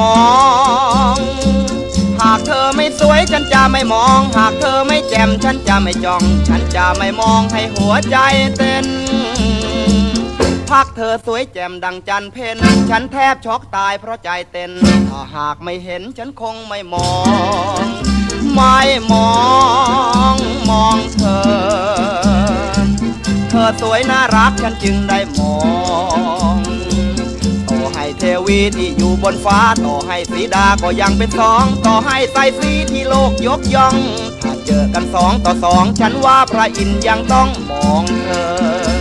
มอง หากเธอไม่สวยฉันจะไม่มอง หากเธอไม่แจ่มฉันจะไม่จ้อง ฉันจะไม่มองให้หัวใจเต้นพักเธอสวยแจ่มดังจันเพนฉันแทบช็อกตายเพราะใจเต้นถ้าหากไม่เห็นฉันคงไม่มอง ไม่มองมองเธอ เธอสวยน่ารักฉันจึงได้มอง วีที่อยู่บนฟ้าต่อให้สีดาก็ยังเป็นสอง ต่อให้ใส่สีที่โลกยกย่อง ถ้าเจอกันสองต่อสอง ฉันว่าพระอินทร์ยังต้องมองเธอ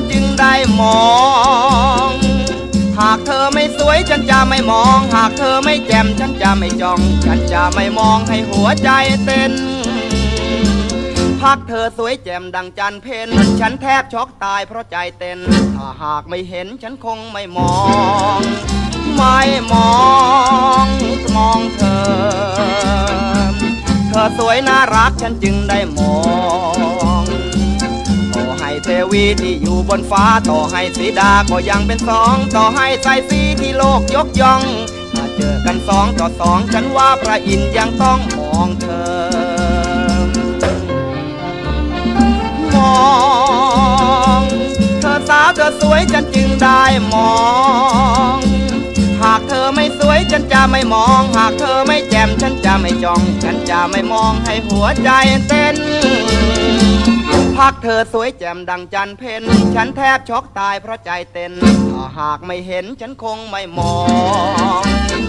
นจึงได้มอง หากเธอไม่สวยฉันจะไม่มอง หากเธอไม่แจ่มฉันจะไม่จ้อง ฉันจะไม่มองให้หัวใจเต้น พักเธอสวยแจ่มดังจันเพนฉันแทบช็อกตายเพราะใจเต้น ถ้าหากไม่เห็นฉันคงไม่มอง ไม่มองมองเธอ เธอสวยน่ารักฉันจึงได้มอง เทวีที่อยู่บนฟ้าต่อให้สีดาก็ยังเป็นสอง ต่อให้ใจสีที่โลกยกย่องถ้าเจอกันสองต่อสองฉันว่าพระอินทร์ยังต้องมองเธอ มองเธอสาวเธอสวยฉันจึงได้มองหากเธอไม่สวยฉันจะไม่มอง หากเธอไม่แจ่มฉันจะไม่จ้อง ฉันจะไม่มองให้หัวใจเต้น พักเธอสวยแจ่มดังจันเพนฉันแทบช็อกตายเพราะใจเต้นถ้าหากไม่เห็นฉันคงไม่มอง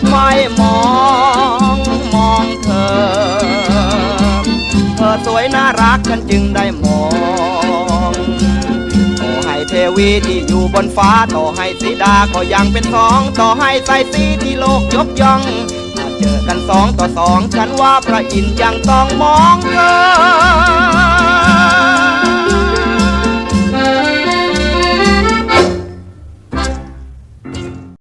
ไม่มอง มองเธอ เธอสวยน่ารักฉันจึงได้มองต่อให้เทวีที่อยู่บนฟ้าต่อให้สีดาก็ยังเป็นสองต่อให้ใส่สีที่โลกยกย่องถ้าเจอกันสองต่อสองฉันว่าพระอินทร์ยังต้องมองเธอ